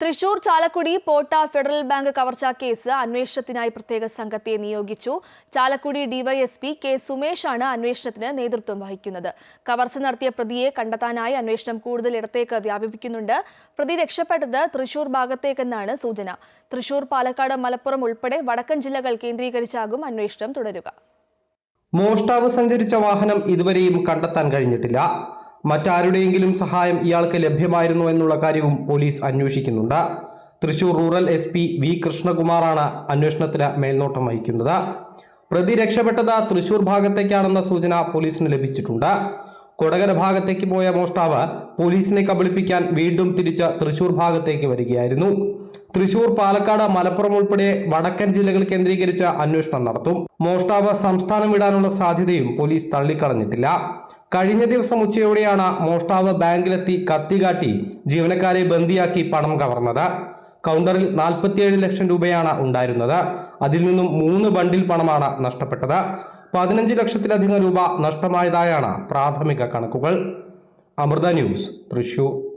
Thrissur Chalakudy Potta Federal Bank case case അന്വേഷണത്തിനായി പ്രത്യേക സംഘത്തെ നിയോഗിച്ചു. ചാലക്കുടി ഡിവൈഎസ്പി കെ സുമേഷാണ് അന്വേഷണത്തിന് നേതൃത്വം വഹിക്കുന്നത്. കവർച്ച നടത്തിയ പ്രതിയെ കണ്ടെത്താനായി അന്വേഷണം കൂടുതൽ ഇടത്തേക്ക് വ്യാപിപ്പിക്കുന്നുണ്ട്. പ്രതി രക്ഷപ്പെട്ടത് തൃശൂർ ഭാഗത്തേക്കെന്നാണ് സൂചന. തൃശൂർ പാലക്കാട് മലപ്പുറം ഉൾപ്പെടെ വടക്കൻ ജില്ലകൾ കേന്ദ്രീകരിച്ചാകും അന്വേഷണം തുടരുക. മോഷ്ടാവ് സഞ്ചരിച്ച വാഹനം ഇതുവരെയും കണ്ടെത്താൻ കഴിഞ്ഞിട്ടില്ല. മറ്റാരുടെയെങ്കിലും സഹായം ഇയാൾക്ക് ലഭ്യമായിരുന്നു എന്നുള്ള കാര്യവും പോലീസ് അന്വേഷിക്കുന്നുണ്ട്. Thrissur rural S P V കൃഷ്ണകുമാറാണ് അന്വേഷണത്തിന് മേൽനോട്ടം വഹിക്കുന്നത്. പ്രതി രക്ഷപ്പെട്ടത് തൃശൂർ ഭാഗത്തേക്കാണെന്ന സൂചന പോലീസിന് ലഭിച്ചിട്ടുണ്ട്. കൊടകര ഭാഗത്തേക്ക് പോയ മോഷ്ടാവ് പോലീസിനെ കബളിപ്പിക്കാൻ വീണ്ടും തിരിച്ച് തൃശൂർ ഭാഗത്തേക്ക് വരികയായിരുന്നു. തൃശൂർ പാലക്കാട് മലപ്പുറം ഉൾപ്പെടെ വടക്കൻ ജില്ലകൾ കേന്ദ്രീകരിച്ച് അന്വേഷണം നടത്തും. മോഷ്ടാവ് സംസ്ഥാനം വിടാനുള്ള സാധ്യതയും പോലീസ് തള്ളിക്കളഞ്ഞിട്ടില്ല. കഴിഞ്ഞ ദിവസം ഉച്ചയോടെയാണ് മോഷ്ടാവ് ബാങ്കിലെത്തി കത്തികാട്ടി ജീവനക്കാരെ ബന്ദിയാക്കി പണം കവർന്നത്. കൗണ്ടറിൽ നാൽപ്പത്തിയേഴ് ലക്ഷം രൂപയാണ് ഉണ്ടായിരുന്നത്. അതിൽ നിന്നും മൂന്ന് ബണ്ടിൽ പണമാണ് നഷ്ടപ്പെട്ടത്. പതിനഞ്ച് ലക്ഷത്തിലധികം രൂപ നഷ്ടമായതായാണ് പ്രാഥമിക കണക്കുകൾ. അമൃത ന്യൂസ് തൃശൂർ.